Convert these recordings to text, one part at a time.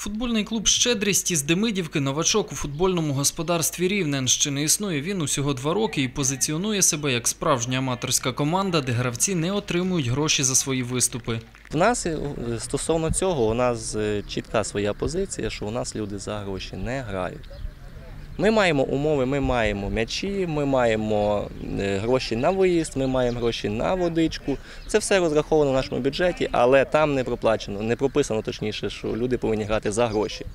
Футбольний клуб Щедрість із Демидівки новачок у футбольному господарстві Рівненщини. Існує він усього два роки і позиціонує себе як справжня аматорська команда, де гравці не отримують гроші за свої виступи. В нас е, стосовно цього у нас е, чітка своя позиція, що у нас люди за гроші не грають. Ми маємо умови, ми маємо м'ячі, ми маємо е, гроші на виїзд, ми маємо гроші на водичку. Це все розраховано в нашому бюджеті, але там не проплачено, не прописано точніше, що люди повинні грати за гроші.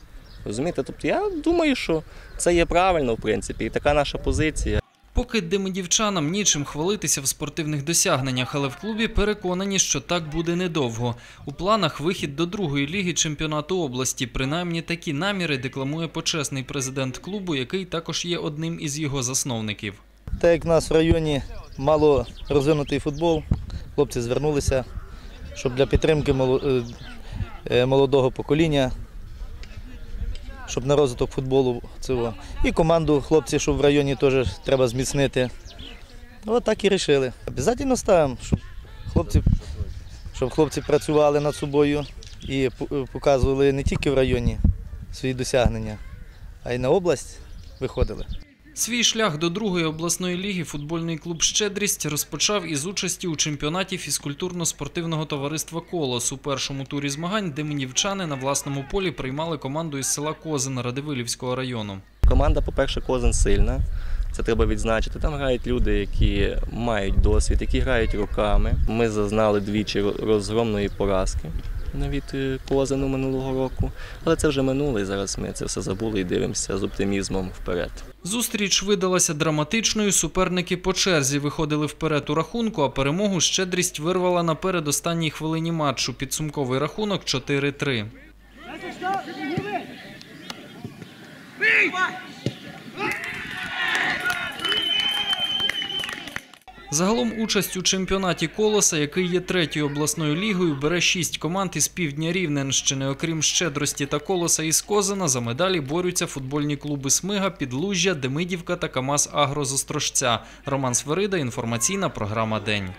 Розумієте? Тобто я думаю, що це є правильно, в принципі, і така наша позиція. Поки демидівчанам нічим хвалитися в спортивних досягненнях, але в клубі переконані, що так буде недовго. У планах вихід до другої ліги чемпіонату області. Принаймні такі наміри декламує почесний президент клубу, який також є одним із його засновників. Так як в нас в районі мало розвинутий футбол, хлопці звернулися, щоб для підтримки е, е, молодого покоління, щоб на розвиток футболу цього. І команду хлопці, щоб в районі теж треба зміцнити. От так і вирішили. Обов'язково ставимо, щоб хлопці, щоб хлопці працювали над собою і показували не тільки в районі свої досягнення, а й на область виходили. Свій шлях до другої обласної ліги футбольний клуб Щедрість розпочав із участі у чемпіонаті фізкультурно-спортивного товариства Колос у першому турі змагань, де мінівчани на власному полі приймали команду із села Козин Радивилівського району. Команда, по-перше, козин сильна. Це треба відзначити. Там грають люди, які мають досвід, які грають руками. Ми зазнали двічі розгромної поразки від е, Козину минулого року. Але це вже минуло, і зараз ми це все забули і дивимося з оптимізмом вперед. Зустріч видалася драматичною. Суперники по черзі виходили вперед у рахунку, а перемогу щедрість вирвала на передостанній хвилині матчу. Підсумковий рахунок 4-3. Загалом участь у чемпіонаті Колоса, який є третьою обласною лігою, бере шість команд із півдня Рівненщини. Окрім щедрості та колоса із Козина, за медалі борються футбольні клуби Смига, Підлужжя, Демидівка та Камаз Агро з Острожця. Роман Сверида, інформаційна програма День.